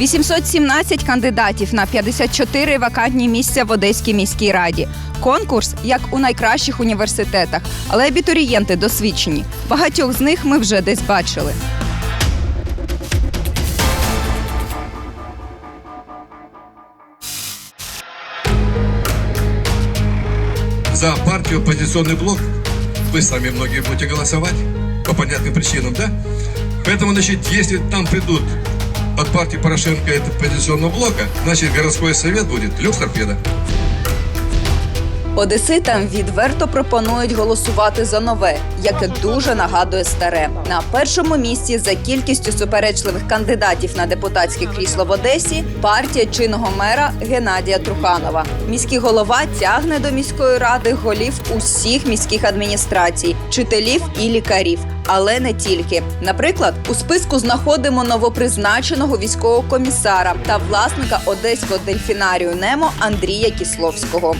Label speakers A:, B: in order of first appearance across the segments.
A: 817 кандидатів на 54 вакантні місця в Одеській міській раді. Конкурс як у найкращих університетах, але абітурієнти досвідчені. Багатьох з них ми вже десь бачили.
B: за партию «Оппозиционный блок». Вы сами многие будете голосовать по понятным причинам, да? Поэтому, значит, если там придут от партии Порошенко и оппозиционного блока, значит, городской совет будет люкс-торпеда.
A: Одеситам відверто пропонують голосувати за нове, яке дуже нагадує старе. На першому місці за кількістю суперечливих кандидатів на депутатське крісло в Одесі партія чинного мера Геннадія Труханова. Міський голова тягне до міської ради голів усіх міських адміністрацій, вчителів і лікарів. Але не тільки. Наприклад, у списку знаходимо новопризначеного військового комісара та власника одеського дельфінарію Немо Андрія Кісловського.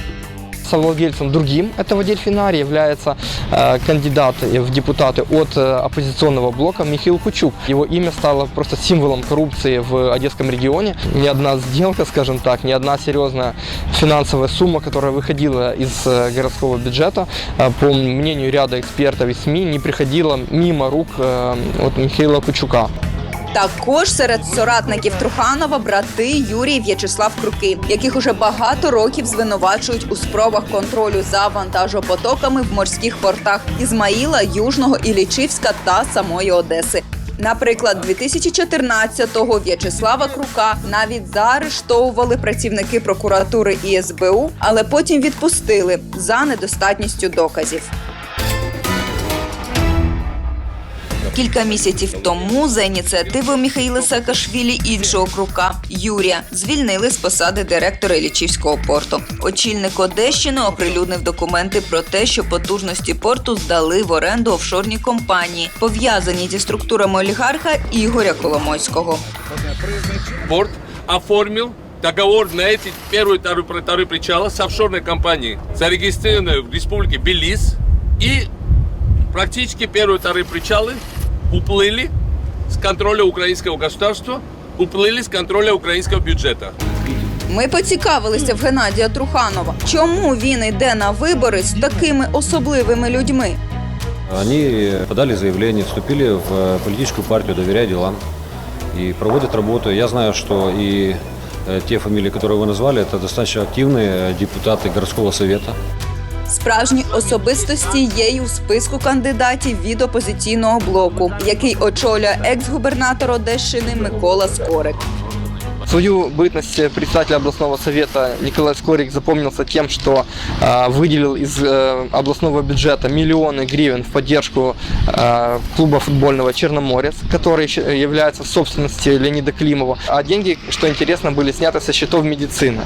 C: Совладельцем другим этого дельфинария является э, кандидат в депутаты от э, оппозиционного блока Михаил Кучук. Его имя стало просто символом коррупции в Одесском регионе. Ни одна сделка, скажем так, ни одна серьезная финансовая сумма, которая выходила из э, городского бюджета, по мнению ряда экспертов и СМИ, не приходила мимо рук э, от Михаила Кучука.
A: Також серед соратників Труханова брати Юрій В'ячеслав Круки, яких уже багато років звинувачують у спробах контролю за вантажопотоками в морських портах Ізмаїла, Южного Іллічівська та самої Одеси. Наприклад, 2014-го В'ячеслава Крука навіть заарештовували працівники прокуратури і СБУ, але потім відпустили за недостатністю доказів. Кілька місяців тому за ініціативою Міхаїла Саакашвілі іншого крука Юрія звільнили з посади директора Іллічівського порту. Очільник Одещини оприлюднив документи про те, що потужності порту здали в оренду офшорні компанії, пов'язані зі структурами олігарха Ігоря Коломойського.
D: порт оформил договор на эти первые и второй, второй причала с офшорной компанией, зарегистрированной в республике Белиз. И практически первые и вторые причалы уплыли с контроля украинского государства, уплыли с контроля украинского бюджета.
A: Ми поцікавилися в Геннадія Труханова, чому він йде на вибори з такими особливими людьми.
E: Они подали заявление, вступили в политическую партию «Доверяй делам» и проводят работу. Я знаю, что и э, те фамилии, которые вы назвали, это достаточно активные депутаты городского совета.
A: Справжні особистості є й у списку кандидатів від опозиційного блоку, який очолює екс-губернатор Одещини Микола Скорик.
C: Свою бытность председателя областного совета Николай Скорик запомнился тем, что э, выделил из э, областного бюджета миллионы гривен в поддержку э, клуба футбольного Черноморец, который щ- является в собственности Леонида Климова. А деньги, что интересно, были сняты со счетов медицины.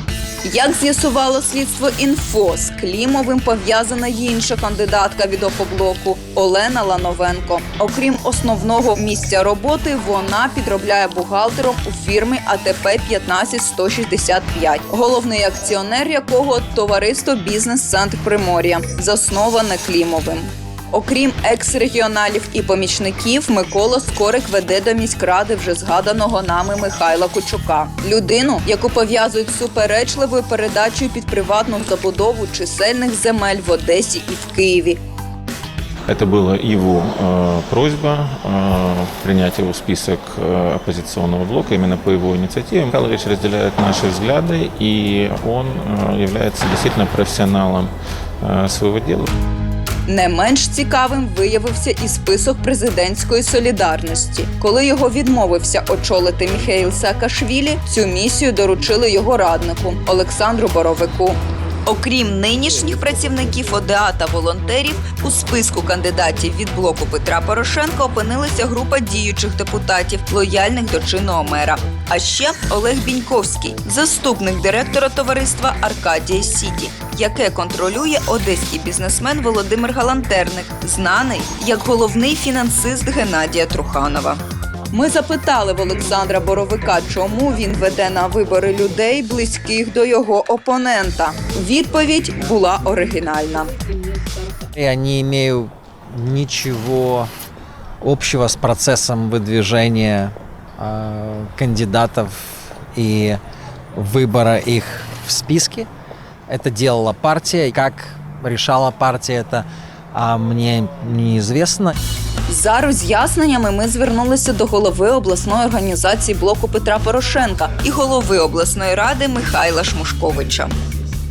A: Як з'ясувало слідство інфо, з Клімовим пов'язана інша кандидатка від опоблоку Олена Лановенко. Окрім основного місця роботи, вона підробляє бухгалтером у фірмі АТП 15165, головний акціонер якого товариство Бізнес-центр Примор'я, засноване Клімовим. Окрім екс-регіоналів і помічників, Микола Скорик веде до міськради вже згаданого нами Михайла Кучука, людину, яку пов'язують з суперечливою передачею під приватну забудову чисельних земель в Одесі і в Києві.
F: Это была его э, просьба э, принять его в список э, оппозиционного блока именно по его инициативе. Михайлович разделяет наши взгляды, и он э, является действительно профессионалом э, своего дела.
A: Не менш цікавим виявився і список президентської солідарності. Коли його відмовився очолити Міхеїл Саакашвілі, цю місію доручили його раднику Олександру Боровику. Окрім нинішніх працівників ОДА та волонтерів, у списку кандидатів від блоку Петра Порошенка опинилася група діючих депутатів, лояльних до чинного мера. А ще Олег Біньковський, заступник директора товариства Аркадія Сіті, яке контролює одеський бізнесмен Володимир Галантерник, знаний як головний фінансист Геннадія Труханова. Ми запитали в Олександра Боровика, чому він веде на вибори людей, близьких до його опонента. Відповідь була оригінальна.
G: Я не имею ничего общего с процессом выдвижения э, кандидатов и выбора их в списке. Это делала партия. Как решала партия это, а, мне неизвестно.
A: За роз'ясненнями ми звернулися до голови обласної організації блоку Петра Порошенка і голови обласної ради Михайла Шмушковича.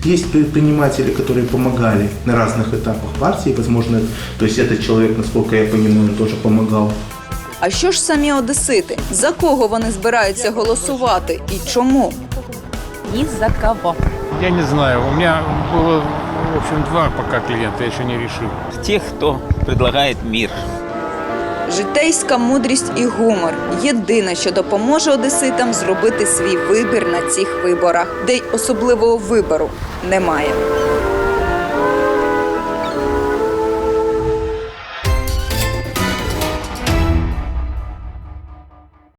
H: Есть предприниматели, которые помогали на разных этапах партии, возможно, то есть этот человек, насколько я понимаю, он тоже помогал.
A: А що ж самі одесити? За кого вони збираються голосувати і чому?
I: Ни за кого.
J: Я не знаю, у меня было, в общем, два пока клиента, я еще не решил.
K: тех, кто предлагает мир.
A: Житейська мудрість і гумор єдине, що допоможе одеситам зробити свій вибір на цих виборах, де й особливого вибору немає.